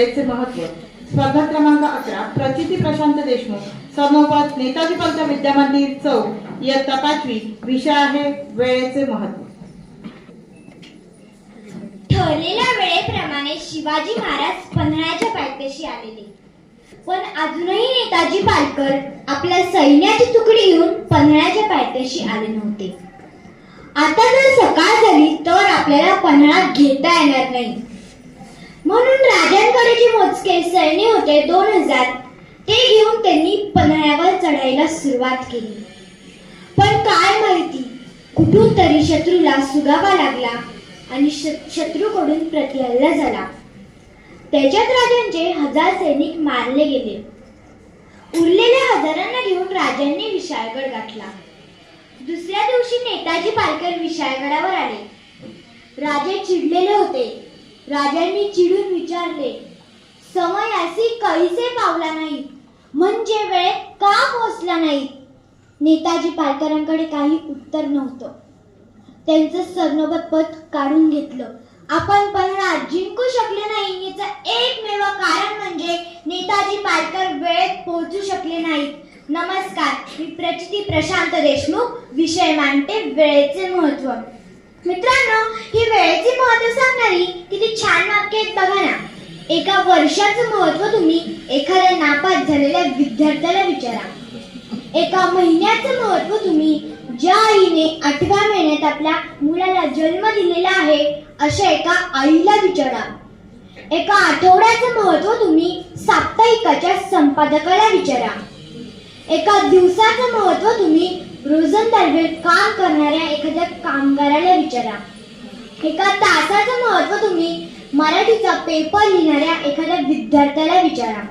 महत्त्व. स्पर्धा क्रमांक अकरा प्रचिती प्रशांत देशमुख समोपात नेताजी पंत विद्यामंदिर चौक इयत्ता पाचवी विषय आहे वेळेचे महत्त्व. ठरलेल्या वेळेप्रमाणे शिवाजी महाराज पन्हाळ्याच्या पायथ्याशी आलेले. पण अजूनही नेताजी पालकर आपल्या सैन्याची तुकडी घेऊन पन्हाळ्याच्या पायथ्याशी आले नव्हते. आता जर सकाळ झाली तर आपल्याला पन्हाळा घेता येणार नाही. म्हणून राजांकडे जे मोजके सैन्य होते दोन हजार ते घेऊन त्यांनी पन्हाळ्यावर चढायला सुरुवात केली. पण काय माहिती कुठून तरी शत्रूला सुगावा लागला आणि श- शत्रूकडून प्रतिहल्ला झाला. त्याच्यात राजांचे हजार सैनिक मारले गेले. उरलेल्या हजारांना घेऊन राजांनी विशाळगड गाठला. दुसऱ्या दिवशी नेताजी पालकर विशाळगडावर आले. राजे चिडलेले होते. राजांनी चिडून विचारले समयासी कैसे पावला नाही. म्हणजे वेळ का पोहोचला नाही? नेताजी पालकरांकडे काही उत्तर नव्हतं. त्यांचं सरनोबत पद काढून घेतलं. आपण पण जिंकू शकले नाही याचं एकमेव कारण म्हणजे नेताजी पालकर वेळेत पोहोचू शकले नाहीत. नमस्कार मी प्रचिती प्रशांत देशमुख. विषय मांडते वेळेचे महत्त्व मित्रांनो महत्त्व सांगणारी किती छान वाक्य आहेत बघा ना. एका वर्षाचं महत्त्व तुम्ही एखाद्या नापास झालेल्या विद्यार्थ्याला विचारा. एका महिन्याचं महत्त्व तुम्ही ज्या आईने आठव्या महिन्यात आपल्या मुलाला जन्म दिलेला आहे अशा एका आईला विचारा. एका आठवड्याचं महत्त्व तुम्ही साप्ताहिकाच्या संपादकाला विचारा. एका दिवसाचं महत्त्व तुम्ही रोजंदारी काम करणाऱ्या एखाद्या कामगाराला विचारा. एका तासाचं महत्त्व तुम्ही मराठीचा पेपर लिहिणाऱ्या एखाद्या विद्यार्थ्याला विचारा.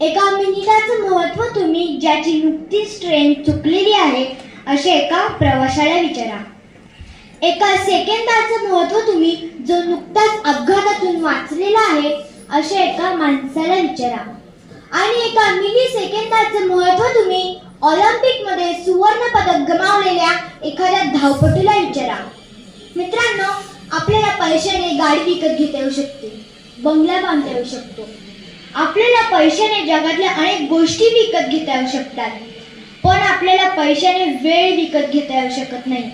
एका मिनिटाचं महत्त्व तुम्ही ज्याची नुकतीच ट्रेन चुकलेली आहे असे एका प्रवाशाला विचारा. एका सेकंदाचं महत्त्व तुम्ही जो नुकताच अपघातातून वाचलेला आहे असे एका माणसाला विचारा. आणि एका मिली सेकंदाचं महत्त्व तुम्ही ऑलिम्पिकमध्ये सुवर्ण पदक गमावलेल्या एखाद्या धावपटूला विचारा. मित्रांनो आपल्याला पैशाने गाडी विकत घेता येऊ शकते बंगला बांधता येऊ शकतो. आपल्याला पैशाने जगातल्या अनेक गोष्टी विकत घेता येऊ शकतात पण आपल्याला पैशाने वेळ विकत घेता येऊ शकत नाही.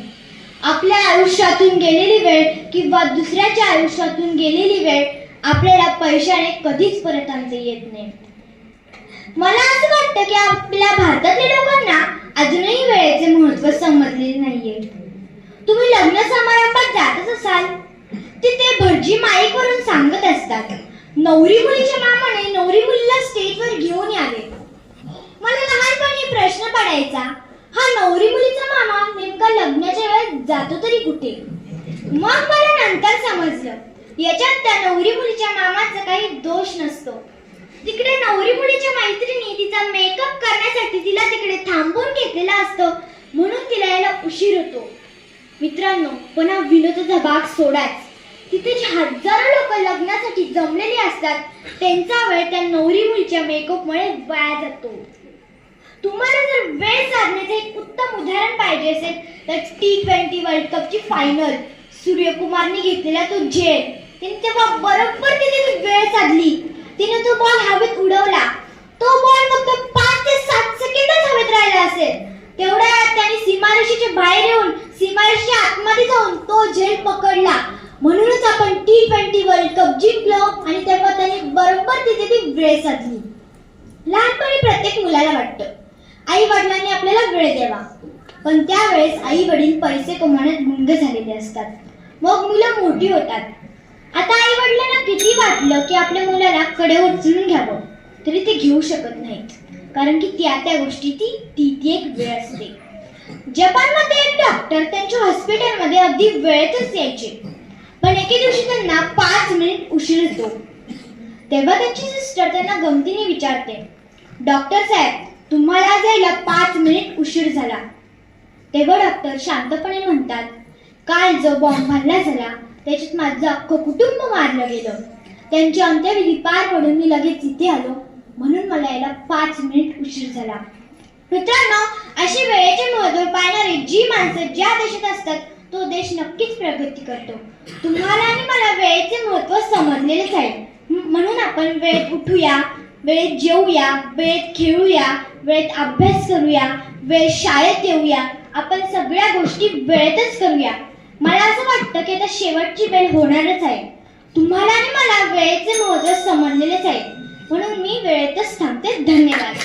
आपल्या आयुष्यातून गेलेली वेळ किंवा दुसऱ्याच्या आयुष्यातून गेलेली वेळ आपल्याला पैशाने कधीच परत आणता येत नाही. मला असं वाटतं की आपल्या भारतातल्या लोकांना अजूनही वेळेचे महत्त्व समजलेले नाहीये. आहे लग्न समारंभात जातच असाल तिथे भटजी माईक वरून सांगत असतात नवरी मुलीच्या मामाने नवरी मुलीला स्टेजवर घेऊन यावे. मला लहानपणी प्रश्न पडायचा हा नवरी मुलीचा मामा नेमका लग्नाच्या वेळेत जातो तरी कुठे? मग मला नंतर समजलं याच्यात त्या नवरी मुलीच्या मामाचा काही दोष नसतो. तिकडे नवरी मुलीच्या मैत्रिणी तिचा मेकअप करण्यासाठी तिला तिकडे थांबून घेतलेला असतो म्हणून तिला यायला उशीर होतो. मित्रांनो पण हा विनोदाचा भाग सोडाच. तिथे जे हजारो लोक लग्नासाठी जमलेली असतात त्यांचा वेळ त्या नवरी मुलीच्या मेकअपमुळे वाया जातो. तुम्हाला जर वेळ साधण्याचे एक उत्तम उदाहरण पाहिजे असेल तर टी ट्वेंटी वर्ल्ड कपची फायनल सूर्यकुमारने घेतलेला तो झेल त्याने तेव्हा बरोबर तिने ती वेळ साधली. तिने तो बॉल हवेत उडवला. तो बॉल फक्त पाच ते सात सेकंदच हवेत राहिला असेल. तेवढ्या त्याने सीमारेषेच्या बाहेर तो झेल पकडला. म्हणूनच आपण टी ट्वेंटी वर्ल्ड कप जिंकलो आणि तेव्हा त्याने बरोबर तिथे ती वेळ साधली. लहानपणी प्रत्येक मुलाला वाटतं. आई वडिलांनी आपल्याला वेळ द्यावा. पण त्यावेळेस आई वडील पैसे कमवण्यात गुंग झालेले असतात. मग मुलं मोठी होतात. आता आई वडिलांना किती वाटलं की आपल्या मुलाला कडे उचलून घ्यावं? तरी ते घेऊ शकत नाहीत. कारण की त्या त्या गोष्टी ती ती ती एक वेळ असते. जपानमध्ये एक डॉक्टर त्यांच्या हॉस्पिटलमध्ये अगदी वेळेतच यायचे. पण एके दिवशी त्यांना पाच मिनिट उशीर होतो तेव्हा त्यांची सिस्टर त्यांना गमतीने विचारते डॉक्टर साहेब तुम्हाला जायला पाच मिनिट उशीर झाला. तेव्हा डॉक्टर शांतपणे म्हणतात काल जो बॉम्ब हल्ला झाला त्याच्यात माझं अख्खं कुटुंब मारलं गेलं. त्यांची अंत्यविधी पार पडून मी लगेच इथे आलो. म्हणून मला यायला पाच मिनिट उशीर झाला. मित्रांनो अशी वेळेचे महत्त्व पाहणारी जी माणसं ज्या देशात असतात तो देश नक्कीच प्रगती करतो. तुम्हाला आणि मला वेळेचे महत्त्व समजलेलेच आहे. म्हणून आपण वेळेत उठूया वेळेत जेवूया वेळेत खेळूया वेळेत अभ्यास करूया वेळेत शाळेत येऊया आपण सगळ्या गोष्टी वेळेतच करूया. मला असं वाटतं की आता शेवटची वेळ होणारच आहे. तुम्हाला आणि मला वेळेचे महत्त्व समजलेलेच आहे. म्हणून मी वेळेतच थांबते. धन्यवाद.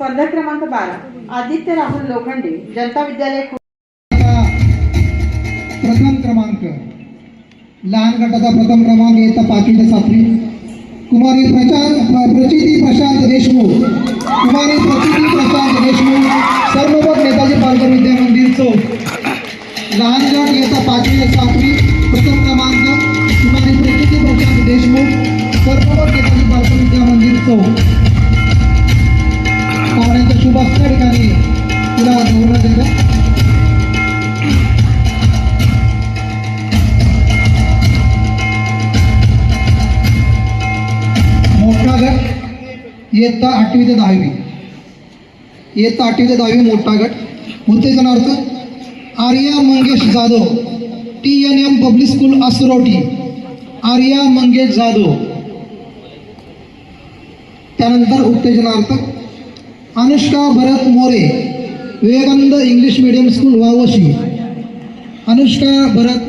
स्पर्धा क्रमांक बारा आदित्य राहुल लोखंडे जनता विद्यालय प्रथम क्रमांक. लहान गटाचा प्रथम क्रमांक येता पाचवी ते सातवी कुमारी प्रशांत प्रचिती प्रशांत देशमुख. कुमारी प्रचिती प्रशांत देशमुख. सर्वमत नेताजी पालकर विद्या मंदिर चौक. लहान गट येता पाचवी ते सातवी प्रथम क्रमांक कुमारी प्रचिती प्रशांत देशमुख. सर्वमत नेताजी पालकर विद्या मंदिर चौक. पाहुण्यांच्या शुभ ठिकाणी तिला गौरव देतात मोठा गट इयत्ता आठवी ते दहावी. इयत्ता आठवी ते दहावी मोठा गट. उत्तेजनार्थ Arya Mangesh Jadhav. T N M public school Asaroti Arya Mangesh Jadhav. त्यानंतर उत्तेजनार्थ. Anushka Bharat More Vivekananda English medium school Vavshi. Anushka Bharat